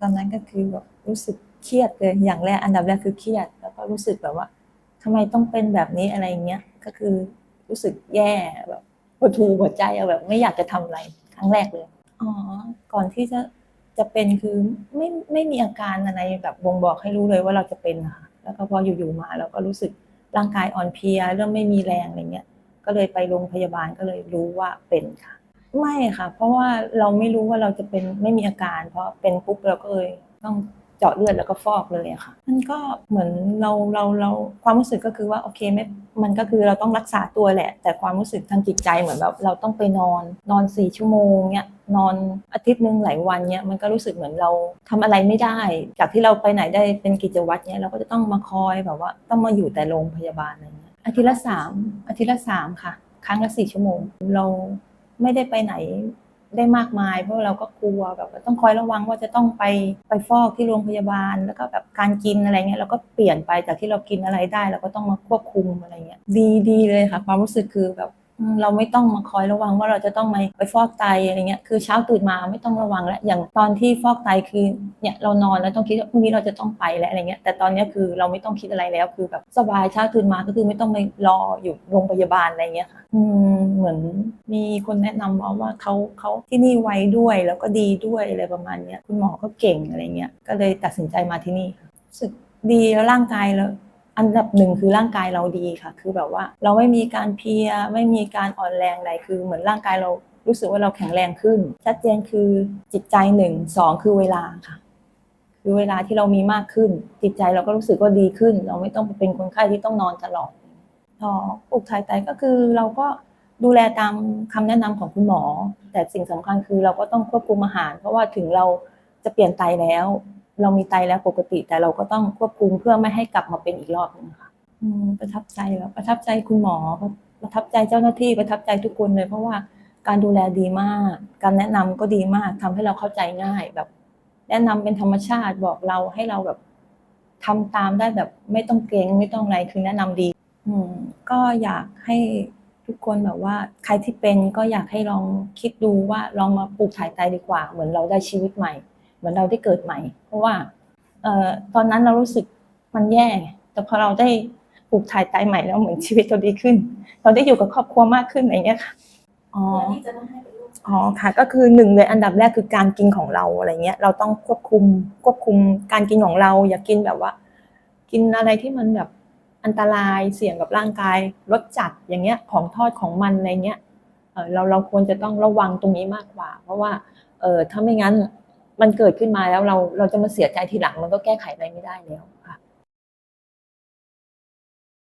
ตอนนั้นก็คือแบบรู้สึกเครียดเลยอย่างแรกอันดับแรกคือเครียด แล้วก็รู้สึกแบบว่าทำไมต้องเป็นแบบนี้อะไรเงี้ยก็คือรู้สึกแย่แบบปวดหูหัวใจอะแบบ ไม่อยากจะทำอะไรครั้งแรกเลยอ๋อก่อนที่จะจะเป็นคือไม่ไม่มีอาการอะไรแบบบ่งบอกให้รู้เลยว่าเราจะเป็นนะคะแล้วก็พออยู่ๆมาเราก็รู้สึกร่างกายอ่อนเพลียเริ่มไม่มีแรงอะไรเงี้ยก็เลยไปโรงพยาบาลก็เลยรู้ว่าเป็นค่ะ ไม่ค่ะ เพราะว่าเราไม่รู้ว่าเราจะเป็นไม่มีอาการ เพราะเป็นปุ๊บเราก็เลยต้องเจาะเลือดแล้วก็ฟอกเลยอะค่ะ มันก็เหมือนเราเราเราความรู้สึกก็คือว่าโอเคไม่มันก็คือเราต้องรักษาตัวแหละ แต่ความรู้สึกทางจิตใจเหมือนแบบเราต้องไปนอนนอนสี่ชั่วโมงเนี่ยนอนอาทิตย์หนึ่งหลายวันเนี่ยมันก็รู้สึกเหมือนเราทำอะไรไม่ได้ จากที่เราไปไหนได้เป็นกิจวัตรเนี่ยเราก็จะต้องมาคอยแบบว่าต้องมาอยู่แต่โรงพยาบาลอะไรเงี้ยอาทิตย์ละสามอาทิตย์ละสามค่ะ ครั้งละสี่ชั่วโมง เรา ไม่ได้ไปไหนได้มากมาย เพราะเราก็กลัวแบบต้องคอยระวังว่าจะต้องไปไปฟอกที่โรงพยาบาล แล้วก็แบบการกินอะไรเงี้ยเราก็เปลี่ยนไปจากที่เรากินอะไรได้ เราก็ต้องมาควบคุมอะไรเงี้ยดีดีเลยค่ะ ความรู้สึกคือแบบ เราไม่ต้องมาคอยระวังว่าเราจะต้องไปไปฟอกไตอะไรเงี้ยคือเช้าตื่นมาไม่ต้องระวังแล้วอย่างตอนที่ฟอกไตคือเนี่ยเรานอนแล้วต้องคิดว่าพรุ่งนี้เราจะต้องไปแล้วอะไรเงี้ยแต่ตอนนี้คือเราไม่ต้องคิดอะไรแล้วคือแบบสบายเช้าตื่นมาก็คือไม่ต้องไปรออยู่โรงพยาบาลอะไรเงี้ยค่ะอืมเหมือนมีคนแนะนำมาว่าเขาเขาที่นี่ไว้ด้วยแล้วก็ดีด้วยอะไรประมาณเนี้ยคุณหมอก็เก่งอะไรเงี้ยก็เลยตัดสินใจมาที่นี่ค่ะรู้สึกดีแล้วร่างกายแล้ว อันดับหนึ่งคือร่างกายเราดีค่ะ คือแบบว่าเราไม่มีการเพีย ไม่มีการอ่อนแรงอะไรคือเหมือนร่างกายเรารู้สึกว่าเราแข็งแรงขึ้น ชัดเจนคือจิตใจหนึ่งสองคือเวลาค่ะ คือเวลาที่เรามีมากขึ้น จิตใจเราก็รู้สึกว่าดีขึ้น เราไม่ต้องเป็นคนไข้ที่ต้องนอนตลอดพอปลูกถ่ายไตก็คือเราก็ดูแลตามคำแนะนำของคุณหมอ แต่สิ่งสำคัญคือเราก็ต้องควบคุมอาหาร เพราะว่าถึงเราจะเปลี่ยนไตแล้ว เรามีไตแล้วปกติ แต่เราก็ต้องควบคุมเพื่อไม่ให้กลับมาเป็นอีกรอบนึงค่ะประทับใจแล้วประทับใจคุณหมอ ประทับใจเจ้าหน้าที่ประทับใจทุกคนเลย เพราะว่าการดูแลดีมาก การแนะนำก็ดีมากทำให้เราเข้าใจง่ายแบบ แนะนำเป็นธรรมชาติบอกเราให้เราแบบทำตามได้แบบไม่ต้องเกรงไม่ต้องอะไรคือแนะนำดี อืมก็อยากให้ทุกคนแบบว่า ใครที่เป็นก็อยากให้ลองคิดดูว่าลองมาปลูกถ่ายไตดีกว่า เหมือนเราได้ชีวิตใหม่ เหมือนเราได้เกิดใหม่ เพราะว่าเออตอนนั้นเรารู้สึกมันแย่ แต่พอเราได้ปลูกถ่ายไตใหม่แล้วเหมือนชีวิตเราดีขึ้น เราได้อยู่กับครอบครัวมากขึ้นอะไรเงี้ยค่ะอ๋ออ๋อค่ะ ก็คือหนึ่งเลยอันดับแรกคือการกินของเราอะไรเงี้ย เราต้องควบคุมควบคุมการกินของเรา อย่ากินแบบว่า กินอะไรที่มันแบบอันตรายเสี่ยงกับร่างกายรสจัดอย่างเงี้ยของทอดของมันอะไรเงี้ยเออเราเราควรจะต้องระวังตรงนี้มากกว่า เพราะว่าเออถ้าไม่งั้น มันเกิดขึ้นมาแล้วเราเราจะมาเสียใจทีหลังมันก็แก้ไขอะไรไม่ได้แล้ว